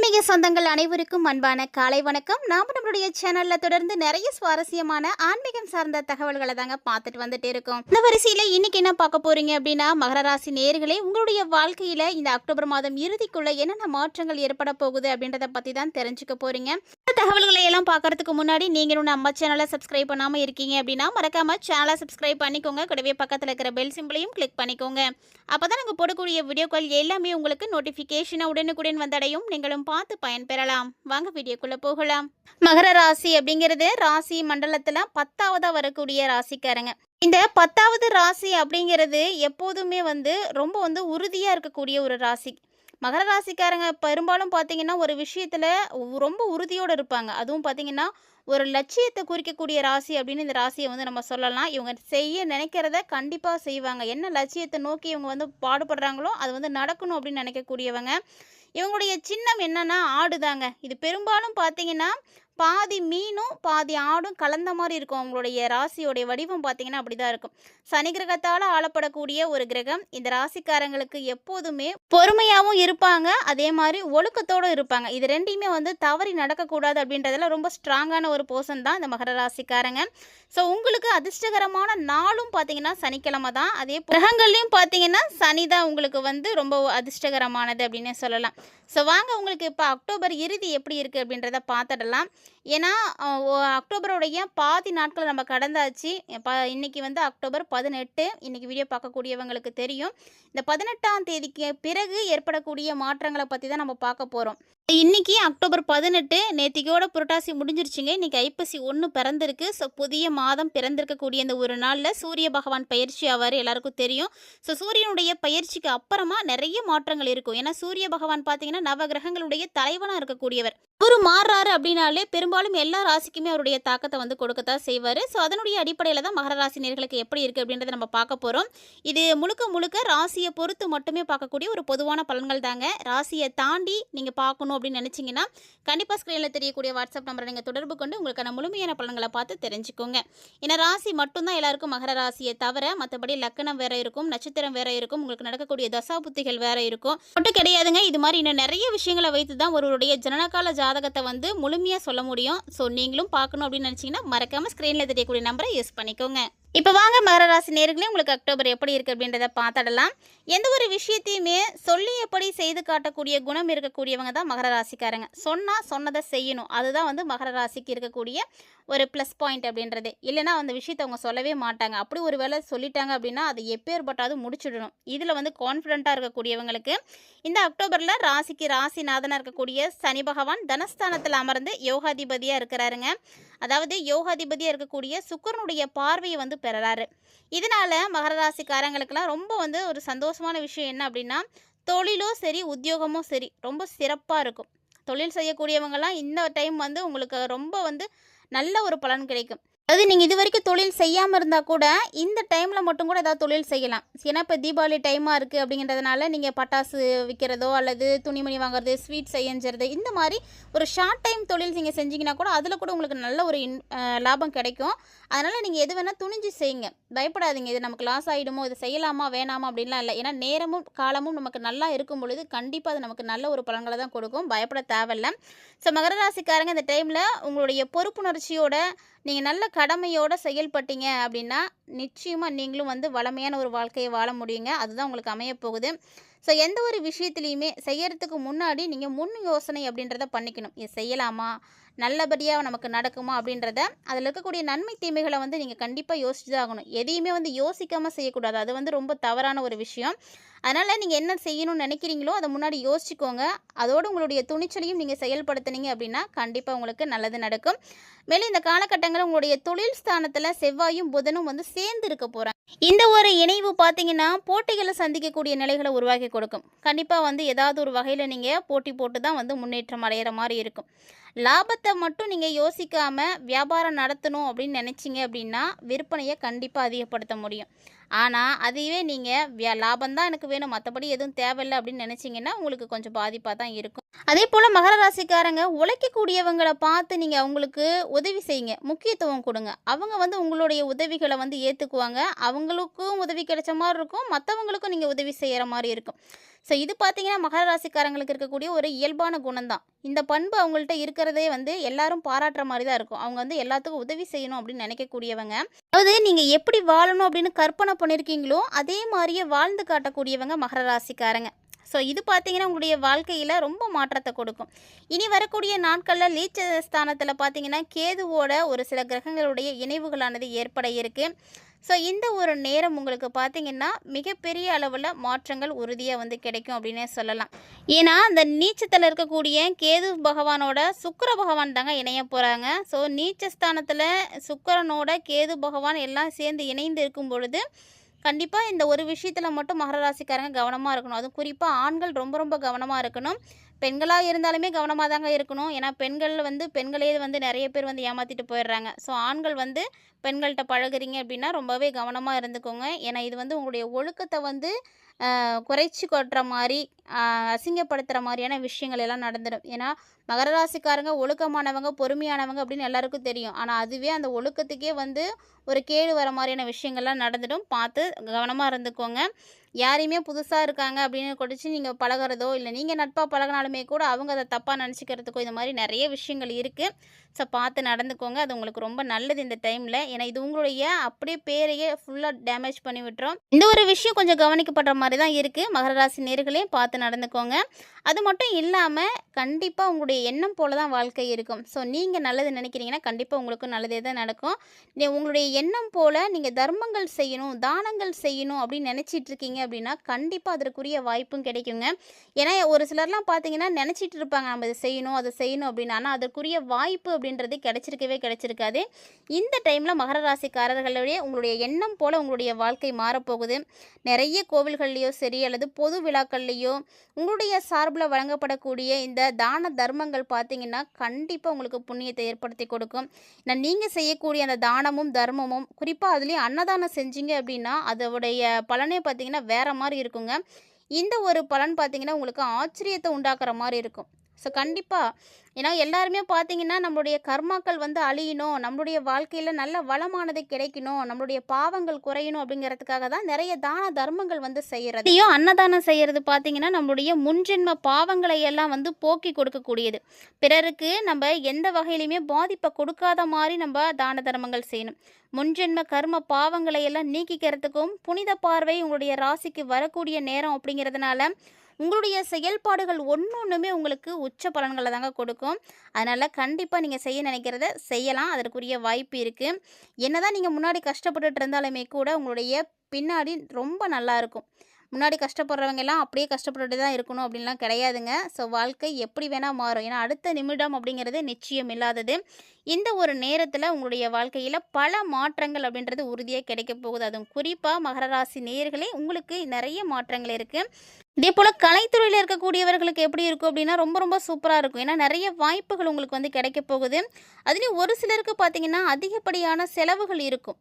ஆன்மீக சொந்தங்கள் அனைவருக்கும் அன்பான காலை வணக்கம். நாம் நம்மளுடைய சேனல்ல தொடர்ந்து நிறைய சுவாரஸ்யமான ஆன்மீகம் சார்ந்த தகவல்களை தாங்க பார்த்துட்டு வந்துட்டு இருக்கோம். இந்த வரிசையில இன்னைக்கு என்ன பார்க்க போறீங்க அப்படின்னா மகர ராசி நேர்களே உங்களுடைய வாழ்க்கையில இந்த அக்டோபர் மாதம் இறுதிக்குள்ள என்னென்ன மாற்றங்கள் ஏற்பட போகுது அப்படின்றத பத்தி தான் தெரிஞ்சுக்க போறீங்க. இந்த தகவல்களை எல்லாம் பார்க்கறதுக்கு முன்னாடி நீங்களும் நம்ம சேனலை சப்ஸ்கிரைப் பண்ணாம இருக்கீங்க அப்படின்னா மறக்காம சேனலை சப்ஸ்கிரைப் பண்ணிக்கோங்க. கூடவே பக்கத்துல இருக்கிற பெல் சிம்பிளையும் கிளிக் பண்ணிக்கோங்க. அப்பதான் நாங்க போடக்கூடிய வீடியோக்கள் எல்லாமே உங்களுக்கு நோட்டிபிகேஷனை உடனுக்குடன் வந்தடையும். நீங்களும் பார்த்து பயன்பெறலாம். வாங்க வீடியோக்குள்ளே போகலாம். மகர ராசி அப்படிங்கிறது ராசி மண்டலத்தில் பத்தாவதாக வரக்கூடிய ராசிக்காரங்க. இந்த பத்தாவது ராசி அப்படிங்கிறது எப்போதுமே வந்து ரொம்ப வந்து உறுதியாக இருக்கக்கூடிய ஒரு ராசி. மகர ராசிக்காரங்க பெரும்பாலும் பார்த்தீங்கன்னா ஒரு விஷயத்தில் ரொம்ப உறுதியோடு இருப்பாங்க. அதுவும் பார்த்தீங்கன்னா ஒரு லட்சியத்தை குறிக்கக்கூடிய ராசி அப்படின்னு இந்த ராசியை வந்து நம்ம சொல்லலாம். இவங்க செய்ய நினைக்கிறத கண்டிப்பாக செய்வாங்க. என்ன லட்சியத்தை நோக்கி இவங்க வந்து பாடுபடுறாங்களோ அது வந்து நடக்கணும் அப்படின்னு நினைக்கக்கூடியவங்க. இவங்களுடைய சின்னம் என்னன்னா ஆடுதாங்க. இது பெரும்பாலும் பார்த்தீங்கன்னா பாதி மீனும் பாதி ஆடும் கலந்த மாதிரி இருக்கும். அவங்களுடைய ராசியோடைய வடிவம் பார்த்தீங்கன்னா அப்படிதான் இருக்கும். சனி கிரகத்தால் ஆளப்படக்கூடிய ஒரு கிரகம். இந்த ராசிக்காரங்களுக்கு எப்போதுமே பொறுமையாகவும் இருப்பாங்க. அதே மாதிரி ஒழுக்கத்தோடு இருப்பாங்க. இது ரெண்டையுமே வந்து தவறி நடக்கக்கூடாது அப்படின்றதுல ரொம்ப ஸ்ட்ராங்கான ஒரு போர்ஷன் தான் இந்த மகர ராசிக்காரங்க. ஸோ உங்களுக்கு அதிர்ஷ்டகரமான நாளும் பார்த்தீங்கன்னா சனிக்கிழமை தான். அதே கிரகங்கள்லையும் பார்த்தீங்கன்னா சனி தான் உங்களுக்கு வந்து ரொம்ப அதிர்ஷ்டகரமானது அப்படின்னு சொல்லலாம். ஸோ வாங்க உங்களுக்கு இப்போ அக்டோபர் இறுதி எப்படி இருக்குது அப்படின்றத பார்த்துடலாம். ஏன்னா அக்டோபருடைய பாதி நாட்கள் நம்ம கடந்தாச்சு. இப்போ இன்னைக்கு வந்து அக்டோபர் பதினெட்டு. இன்னைக்கு வீடியோ பார்க்கக்கூடியவங்களுக்கு தெரியும். இந்த பதினெட்டாம் தேதிக்கு பிறகு ஏற்படக்கூடிய மாற்றங்களை பற்றி தான் நம்ம பார்க்க போகிறோம் இன்னைக்கு அக்டோபர் பதினெட்டு நேத்திக்கோட புரட்டாசி முடிஞ்சிருச்சுங்க. இன்னைக்கு ஐப்பசி ஒன்று பிறந்திருக்கு. ஸோ புதிய மாதம் பிறந்திருக்கக்கூடிய இந்த ஒரு நாளில் சூரிய பகவான் பயிற்சி ஆவார் எல்லாருக்கும் தெரியும். ஸோ சூரியனுடைய பயிற்சிக்கு அப்புறமா நிறைய மாற்றங்கள் இருக்கும். ஏன்னா சூரிய பகவான் பார்த்தீங்கன்னா நவ கிரகங்களுடைய தலைவனாக இருக்கக்கூடியவர். ஒரு மாறுறாரு அப்படின்னாலே பெரும்பாலும் எல்லா ராசிக்குமே அவருடைய தாக்கத்தை வந்து கொடுக்கத்தான் செய்வார். ஸோ அதனுடைய அடிப்படையில் தான் மகர ராசி நேர்களுக்கு எப்படி இருக்குது அப்படின்றத நம்ம பார்க்க போகிறோம் இது முழுக்க முழுக்க ராசியை பொறுத்து மட்டுமே பார்க்கக்கூடிய ஒரு பொதுவான பலன்கள் தாங்க. ராசியை தாண்டி நீங்கள் பார்க்கணும் அப்படின்னு நினச்சிங்கன்னா கண்டிப்பாக ஸ்க்ரீனில் தெரியக்கூடிய வாட்ஸ்அப் நம்பரை நீங்கள் தொடர்பு கொண்டு உங்களுக்கான முழுமையான பலன்களை பார்த்து தெரிஞ்சுக்கோங்க. ஏன்னா ராசி மட்டும்தான் எல்லாருக்கும் மகர ராசியை தவிர மற்றபடி லக்கணம் வேற இருக்கும் நட்சத்திரம் வேற இருக்கும் உங்களுக்கு நடக்கக்கூடிய தசாபுத்திகள் வேற இருக்கும். மட்டும் கிடையாதுங்க இது மாதிரி இன்னும் நிறைய விஷயங்களை வைத்து தான் ஒருவருடைய ஜனனகால ஜாதகத்தை வந்து முழுமையாக சொல்ல முடியும். ஸோ நீங்களும் பார்க்கணும் அப்படின்னு நினச்சிங்கன்னா மறக்காமல் ஸ்க்ரீனில் தெரியக்கூடிய நம்பரை யூஸ் பண்ணிக்கோங்க. இப்போ வாங்க மகர ராசி நேர்களே உங்களுக்கு அக்டோபர் எப்படி இருக்குது அப்படின்றத பார்த்துடலாம். எந்த ஒரு விஷயத்தையுமே சொல்லியபடி செய்து காட்டக்கூடிய குணம் இருக்கக்கூடியவங்க தான் மகர ராசிக்காரங்க. சொன்னால் சொன்னதை செய்யணும். அதுதான் வந்து மகர ராசிக்கு இருக்கக்கூடிய ஒரு ப்ளஸ் பாயிண்ட் அப்படின்றது. இல்லைன்னா அந்த விஷயத்தை அவங்க சொல்லவே மாட்டாங்க. அப்படி ஒரு வேளை சொல்லிட்டாங்க அப்படின்னா அது எப்பேற்பட்டாவது முடிச்சுடணும். இதில் வந்து கான்ஃபிடண்ட்டாக இருக்கக்கூடியவங்களுக்கு இந்த அக்டோபரில் ராசிக்கு ராசிநாதனாக இருக்கக்கூடிய சனி பகவான் தனஸ்தானத்தில் அமர்ந்து யோகாதிபதியாக இருக்கிறாருங்க. அதாவது யோகாதிபதியாக இருக்கக்கூடிய சுக்கரனுடைய பார்வையை வந்து பெறறாரு இதனால மகர ராசிக்காரங்களுக்கெல்லாம் ரொம்ப வந்து ஒரு சந்தோஷமான விஷயம் என்ன அப்படின்னா தொழிலோ சரி உத்தியோகமோ சரி ரொம்ப சிறப்பாக இருக்கும். தொழில் செய்யக்கூடியவங்கெல்லாம் இந்த டைம் வந்து உங்களுக்கு ரொம்ப வந்து நல்ல ஒரு பலன் கிடைக்கும். அதாவது நீங்கள் இது வரைக்கும் தொழில் செய்யாமல் இருந்தால் கூட இந்த டைமில் மட்டும் கூட ஏதாவது தொழில் செய்யலாம். ஏன்னா இப்போ தீபாவளி டைமாக இருக்குது அப்படிங்கிறதுனால நீங்கள் பட்டாசு விற்கிறதோ அல்லது துணிமணி வாங்குறது ஸ்வீட் செய்யறது இந்த மாதிரி ஒரு ஷார்ட் டைம் தொழில் நீங்கள் செஞ்சீங்கன்னா கூட அதில் கூட உங்களுக்கு நல்ல ஒரு இன் லாபம் கிடைக்கும். அதனால் நீங்கள் எது வேணால் துணிஞ்சு செய்யுங்க. பயப்படாதீங்க. இது நமக்கு லாஸ் ஆகிடுமோ இது செய்யலாமா வேணாமா அப்படின்லாம் இல்லை. ஏன்னா நேரமும் காலமும் நமக்கு நல்லா இருக்கும் பொழுது கண்டிப்பாக அது நமக்கு நல்ல ஒரு பலன்களை தான் கொடுக்கும். பயப்பட தேவையில்ல. ஸோ மகர ராசிக்காரங்க இந்த டைமில் உங்களுடைய பொறுப்புணர்ச்சியோட நீங்கள் நல்ல கடமையோடு செயல்பட்டீங்க அப்படின்னா நிச்சயமாக நீங்களும் வந்து வளமையான ஒரு வாழ்க்கையை வாழ முடியுங்க. அதுதான் உங்களுக்கு அமையப் போகுது ஸோ எந்த ஒரு விஷயத்துலையுமே செய்யறதுக்கு முன்னாடி நீங்கள் முன் யோசனை அப்படின்றத பண்ணிக்கணும். இது செய்யலாமா? நல்லபடியாக நமக்கு நடக்குமா அப்படின்றத அதில் இருக்கக்கூடிய நன்மை தீமைகளை வந்து நீங்கள் கண்டிப்பாக யோசிச்சு தான் ஆகணும். எதையுமே வந்து யோசிக்காமல் செய்யக்கூடாது. அது வந்து ரொம்ப தவறான ஒரு விஷயம். அதனால் நீங்கள் என்ன செய்யணும்னு நினைக்கிறீங்களோ அதை முன்னாடி யோசிச்சுக்கோங்க. அதோடு உங்களுடைய துணிச்சலையும் நீங்கள் செயல்படுத்துனீங்க அப்படின்னா கண்டிப்பாக உங்களுக்கு நல்லது நடக்கும். மேலும் இந்த காலகட்டங்களில் உங்களுடைய தொழில் ஸ்தானத்தில் செவ்வாயும் புதனும் வந்து சேர்ந்து இருக்க போகிறாங்க இந்த ஒரு இணைவு பார்த்தீங்கன்னா போட்டிகளை சந்திக்கக்கூடிய நிலைகளை உருவாக்கி கொடுக்கும். கண்டிப்பாக வந்து ஏதாவது ஒரு வகையில் நீங்கள் போட்டி போட்டு தான் வந்து முன்னேற்றம் அடைகிற மாதிரி இருக்கும். லாபத்தை மட்டும் நீங்கள் யோசிக்காமல் வியாபாரம் நடத்தணும் அப்படின்னு நினச்சிங்க அப்படின்னா விற்பனையை கண்டிப்பாக அதிகப்படுத்த முடியும். ஆனால் அதுவே நீங்கள் வியா லாபம் தான் எனக்கு வேணும். மற்றபடி எதுவும் தேவையில்லை அப்படின்னு நினச்சிங்கன்னா உங்களுக்கு கொஞ்சம் பாதிப்பாக தான் இருக்கும். அதே போல் மகர ராசிக்காரங்க உழைக்கக்கூடியவங்களை பார்த்து நீங்கள் அவங்களுக்கு உதவி செய்யுங்க. முக்கியத்துவம் கொடுங்க. அவங்க வந்து உங்களுடைய உதவிகளை வந்து ஏற்றுக்குவாங்க அவங்களுக்கும் உதவி கிடைச்ச மாதிரி இருக்கும். மற்றவங்களுக்கும் நீங்கள் உதவி செய்கிற மாதிரி இருக்கும். ஸோ இது பார்த்தீங்கன்னா மகர ராசிக்காரங்களுக்கு இருக்கக்கூடிய ஒரு இயல்பான குணம்தான். இந்த பண்பு அவங்கள்ட்ட இருக்கிறதே வந்து எல்லாரும் பாராட்டுற மாதிரி தான் இருக்கும். அவங்க வந்து எல்லாத்துக்கும் உதவி செய்யணும் அப்படின்னு நினைக்கக்கூடியவங்க. அதாவது நீங்கள் எப்படி வாழணும் அப்படின்னு கற்பனை பண்ணியிருக்கீங்களோ அதே மாதிரியே வாழ்ந்து காட்டக்கூடியவங்க மகர ராசிக்காரங்க. ஸோ இது பார்த்தீங்கன்னா உங்களுடைய வாழ்க்கையில் ரொம்ப மாற்றத்தை கொடுக்கும். இனி வரக்கூடிய நாட்களில் லீச்ச ஸ்தானத்தில் பார்த்தீங்கன்னா கேதுவோட ஒரு சில கிரகங்களுடைய இணைவுகளானது ஏற்பட இருக்குது ஸோ இந்த ஒரு நேரம் உங்களுக்கு பார்த்தீங்கன்னா மிகப்பெரிய அளவில் மாற்றங்கள் உறுதியாக வந்து கிடைக்கும் அப்படின்னே சொல்லலாம். ஏன்னா அந்த நீச்சத்தில் இருக்கக்கூடிய கேது பகவானோட சுக்கர பகவான் தாங்க இணைய போகிறாங்க ஸோ நீச்சஸ்தானத்தில் சுக்கரனோட கேது பகவான் எல்லாம் சேர்ந்து இணைந்து இருக்கும் பொழுது கண்டிப்பாக இந்த ஒரு விஷயத்தில் மட்டும் மகர ராசிக்காரங்க கவனமாக இருக்கணும். அதுவும் குறிப்பாக ஆண்கள் ரொம்ப ரொம்ப கவனமாக இருக்கணும். பெண்களாக இருந்தாலுமே கவனமாக தாங்க இருக்கணும். ஏன்னா பெண்கள் வந்து பெண்களே வந்து நிறைய பேர் வந்து ஏமாற்றிட்டு போயிடுறாங்க. ஸோ ஆண்கள் வந்து பெண்கள்கிட்ட பழகுறீங்க அப்படின்னா ரொம்பவே கவனமாக இருந்துக்கோங்க. ஏன்னா இது வந்து உங்களுடைய ஒழுக்கத்தை வந்து குறைச்சி கொட்டுற மாதிரி அசிங்கப்படுத்துகிற மாதிரியான விஷயங்கள் எல்லாம் நடந்துடும் ஏன்னா மகர ராசிக்காரங்க ஒழுக்கமானவங்க பொறுமையானவங்க அப்படின்னு எல்லாருக்கும் தெரியும். ஆனால் அதுவே அந்த ஒழுக்கத்துக்கே வந்து ஒரு கேடு வர மாதிரியான விஷயங்கள்லாம் நடந்துடும். பார்த்து கவனமாக இருந்துக்கோங்க. யாரையுமே புதுசாக இருக்காங்க அப்படின்னு குடிச்சு நீங்கள் பழகுறதோ இல்லை நீங்கள் நட்பாக பழகினாலுமே கூட அவங்க அதை தப்பாக நினச்சிக்கிறதுக்கோ இந்த மாதிரி நிறைய விஷயங்கள் இருக்குது ஸோ பார்த்து நடந்துக்கோங்க. அது உங்களுக்கு ரொம்ப நல்லது இந்த டைமில் ஏன்னா இது உங்களுடைய அப்படியே பேரையே ஃபுல்லாக டேமேஜ் பண்ணி விட்டுரும். இந்த ஒரு விஷயம் கொஞ்சம் கவனிக்கப்படுற மாதிரி தான் இருக்குது மகர ராசி நேர்களே பார்த்து நடந்துக்கோங்க. அது மட்டும் இல்லாமல் கண்டிப்பாக உங்களுடைய எண்ணம் போல தான் வாழ்க்கை இருக்கும். ஸோ நீங்கள் நல்லது நினைக்கிறீங்கன்னா கண்டிப்பாக உங்களுக்கு நல்லதே தான் நடக்கும். நீ உங்களுடைய எண்ணம் போல் நீங்கள் தர்மங்கள் செய்யணும் தானங்கள் செய்யணும் அப்படின்னு நினச்சிட்டு இருக்கீங்க அப்படின்னா கண்டிப்பாக அதற்குரிய வாய்ப்பும் கிடைக்குங்க. ஏன்னா ஒரு சிலர்லாம் பார்த்தீங்கன்னா நினச்சிட்டு இருப்பாங்க நம்ம இதை செய்யணும் அதை செய்யணும் அப்படின்னு. ஆனால் அதற்குரிய வாய்ப்பு அப்படின்றது கிடைச்சிருக்கவே கிடைச்சிருக்காது. இந்த டைமில் மகர ராசிக்காரர்களுடைய உங்களுடைய எண்ணம் போல் உங்களுடைய வாழ்க்கை மாறப்போகுது. நிறைய கோவில்கள்லேயோ சரி அல்லது பொது விழாக்கள்லேயோ உங்களுடைய சார்பில் வழங்கப்படக்கூடிய இந்த தான தர்மங்கள் பார்த்தீங்கன்னா கண்டிப்பாக உங்களுக்கு புண்ணியத்தை ஏற்படுத்தி கொடுக்கும். நான் நீங்கள் செய்யக்கூடிய அந்த தானமும் தர்மமும் குறிப்பாக அதுலேயும் அன்னதானம் செஞ்சீங்க அப்படின்னா அதோடைய பலனே பார்த்தீங்கன்னா வேற மாதிரி இருக்குங்க. இந்த ஒரு பலன் பார்த்தீங்கன்னா உங்களுக்கு ஆச்சரியத்தை உண்டாக்குற மாதிரி இருக்கும். ஸோ கண்டிப்பாக ஏன்னா எல்லாருமே பார்த்தீங்கன்னா நம்மளுடைய கர்மாக்கள் வந்து அழியணும். நம்மளுடைய வாழ்க்கையில் நல்ல வளமானது கிடைக்கணும். நம்மளுடைய பாவங்கள் குறையணும் அப்படிங்கிறதுக்காக தான் நிறைய தான தர்மங்கள் வந்து செய்கிறது இதையும் அன்னதானம் செய்கிறது பார்த்தீங்கன்னா நம்மளுடைய முன்ஜென்ம பாவங்களை எல்லாம் வந்து போக்கி கொடுக்கக்கூடியது. பிறருக்கு நம்ம எந்த வகையிலையுமே பாதிப்பை கொடுக்காத மாதிரி நம்ம தான தர்மங்கள் செய்யணும். முன்ஜென்ம கர்ம பாவங்களை எல்லாம் நீக்கிக்கிறதுக்கும் புனித பார்வை உங்களுடைய ராசிக்கு வரக்கூடிய நேரம் அப்படிங்கிறதுனால உங்களுடைய செயல்பாடுகள் ஒன்று ஒன்றுமே உங்களுக்கு உச்ச பலன்களை தாங்க கொடுக்கும். அதனால் கண்டிப்பாக நீங்கள் செய்ய நினைக்கிறத செய்யலாம். அதற்குரிய வாய்ப்பு இருக்குது என்ன தான் நீங்கள் முன்னாடி கஷ்டப்பட்டுட்டு இருந்தாலுமே கூட உங்களுடைய பின்னாடி ரொம்ப நல்லா இருக்கும். முன்னாடி கஷ்டப்படுறவங்க எல்லாம் அப்படியே கஷ்டப்பட்டுட்டு தான் இருக்கணும் அப்படின்லாம் கிடையாதுங்க. ஸோ வாழ்க்கை எப்படி வேணால் மாறும். ஏன்னா அடுத்த நிமிடம் அப்படிங்கிறது நிச்சயம் இல்லாதது. இந்த ஒரு நேரத்தில் உங்களுடைய வாழ்க்கையில் பல மாற்றங்கள் அப்படின்றது உறுதியாக கிடைக்க போகுது. அதுவும் குறிப்பாக மகர ராசி நேயர்களே உங்களுக்கு நிறைய மாற்றங்கள் இருக்குது இதே போல் கலைத்துறையில் இருக்கக்கூடியவர்களுக்கு எப்படி இருக்கும் அப்படின்னா ரொம்ப ரொம்ப சூப்பராக இருக்கும். ஏன்னா நிறைய வாய்ப்புகள் உங்களுக்கு வந்து கிடைக்க போகுது. அதுலேயும் ஒரு சிலருக்கு பார்த்தீங்கன்னா அதிகப்படியான செலவுகள் இருக்கும்.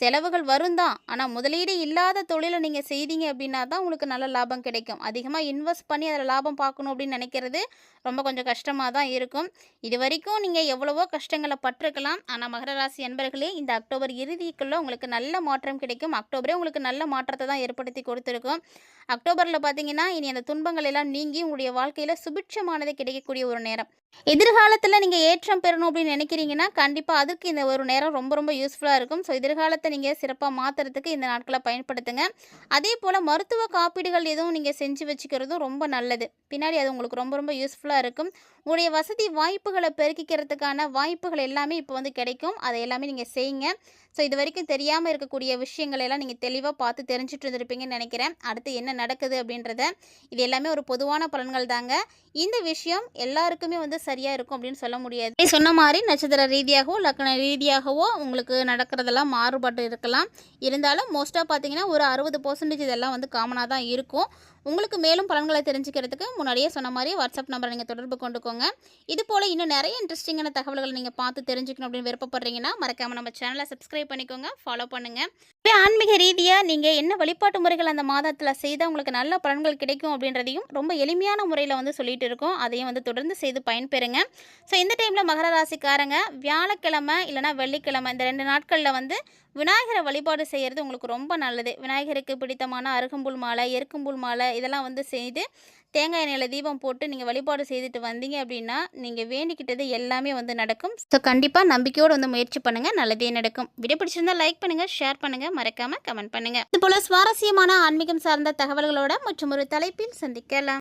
செலவுகள் வரும் தான். ஆனால் முதலீடு இல்லாத தொழிலை நீங்கள் செய்தீங்க அப்படின்னா தான் உங்களுக்கு நல்ல லாபம் கிடைக்கும். அதிகமாக இன்வெஸ்ட் பண்ணி அதில் லாபம் பார்க்கணும் அப்படின்னு நினைக்கிறது ரொம்ப கொஞ்சம் கஷ்டமாக தான் இருக்கும். இது வரைக்கும் நீங்கள் எவ்வளவோ கஷ்டங்களை பட்டிருக்கலாம். ஆனால் மகர ராசி அன்பர்களே இந்த அக்டோபர் இறுதிக்குள்ளே உங்களுக்கு நல்ல மாற்றம் கிடைக்கும். அக்டோபரே உங்களுக்கு நல்ல மாற்றத்தை தான் ஏற்படுத்தி கொடுத்துருக்கும். அக்டோபரில் பார்த்தீங்கன்னா இனி அந்த துன்பங்கள் எல்லாம் நீங்கி உங்களுடைய வாழ்க்கையில் சுபிட்சமானது கிடைக்கக்கூடிய ஒரு நேரம். எதிர்காலத்தில் நீங்கள் ஏற்றம் பெறணும் அப்படின்னு நினைக்கிறீங்கன்னா கண்டிப்பாக அதுக்கு இந்த ஒரு நேரம் ரொம்ப ரொம்ப யூஸ்ஃபுல்லாக இருக்கும். ஸோ எதிர்காலத்தை நீங்கள் சிறப்பாக மாற்றுறதுக்கு இந்த நாட்களை பயன்படுத்துங்க. அதே போல் மருத்துவ காப்பீடுகள் எதுவும் நீங்கள் செஞ்சு வச்சுக்கிறதும் ரொம்ப நல்லது. பின்னாடி அது உங்களுக்கு ரொம்ப ரொம்ப யூஸ்ஃபுல்லாக இருக்கும். உங்களுடைய வசதி வாய்ப்புகளை பெருக்கிக்கிறதுக்கான வாய்ப்புகள் எல்லாமே இப்போ வந்து கிடைக்கும். அதை எல்லாமே நீங்கள் செய்யுங்க. ஸோ இது வரைக்கும் தெரியாமல் இருக்கக்கூடிய விஷயங்கள் எல்லாம் நீங்கள் தெளிவாக பார்த்து தெரிஞ்சுட்டு இருந்திருப்பீங்கன்னு நினைக்கிறேன். அடுத்து என்ன நடக்குது அப்படின்றத. இது எல்லாமே ஒரு பொதுவான பலன்கள் தாங்க. இந்த விஷயம் எல்லாருக்குமே வந்து சரியாக இருக்கும் அப்படின்னு சொல்ல முடியாது. சொன்ன மாதிரி நட்சத்திர ரீதியாகவோ லக்ன ரீதியாகவோ உங்களுக்கு நடக்கிறதெல்லாம் மாறுபாடு இருக்கலாம். இருந்தாலும் மோஸ்ட்டாக பார்த்தீங்கன்னா ஒரு அறுபது பர்சன்டேஜ் இதெல்லாம் வந்து காமனாக தான் இருக்கும். உங்களுக்கு மேலும் பலன்களை தெரிஞ்சுக்கிறதுக்கு முன்னாடியே சொன்ன மாதிரி வாட்ஸ்அப் நம்பரை நீங்கள் தொடர்பு கொண்டுக்கோங்க. இது போல் இன்னும் நிறைய இன்ட்ரெஸ்டிங்கான தகவல்களை நீங்கள் பார்த்து தெரிஞ்சுக்கணும் அப்படின்னு விருப்பப்படுறீங்கன்னா மறக்காமல் நம்ம சேனலை சப்ஸ்கிரைப் பண்ணிக்கோங்க. ஃபாலோ பண்ணுங்கள் இப்போ ஆன்மீக ரீதியாக நீங்கள் என்ன வழிபாட்டு முறைகள் அந்த மாதத்தில் செய்தால் உங்களுக்கு நல்ல பலன்கள் கிடைக்கும் அப்படின்றதையும் ரொம்ப எளிமையான முறையில் வந்து சொல்லிட்டு இருக்கோம். அதையும் வந்து தொடர்ந்து செய்து பயன்பெறுங்க. ஸோ இந்த டைமில் மகர ராசிக்காரங்க வியாழக்கிழமை இல்லைனா வெள்ளிக்கிழமை இந்த ரெண்டு நாட்களில் வந்து விநாயகரை வழிபாடு செய்கிறது உங்களுக்கு ரொம்ப நல்லது. விநாயகருக்கு பிடித்தமான அருகம்புல் மாலை எருக்கும்புல் மாலை இதெல்லாம் வந்து செய்து தேங்காய் எண்ணெயில் தீபம் போட்டு நீங்கள் வழிபாடு செய்துட்டு வந்தீங்க அப்படின்னா நீங்கள் வேண்டிக்கிட்டது எல்லாமே வந்து நடக்கும். ஸோ கண்டிப்பாக நம்பிக்கையோடு வந்து முயற்சி பண்ணுங்கள் நல்லதே நடக்கும். வீடியோ பிடிச்சிருந்தால் லைக் பண்ணுங்கள் ஷேர் பண்ணுங்கள் மறக்காமல் கமெண்ட் பண்ணுங்கள் இது போல் சுவாரஸ்யமான ஆன்மீகம் சார்ந்த தகவல்களோட மற்றும் ஒரு தலைப்பில் சந்திக்கலாம்.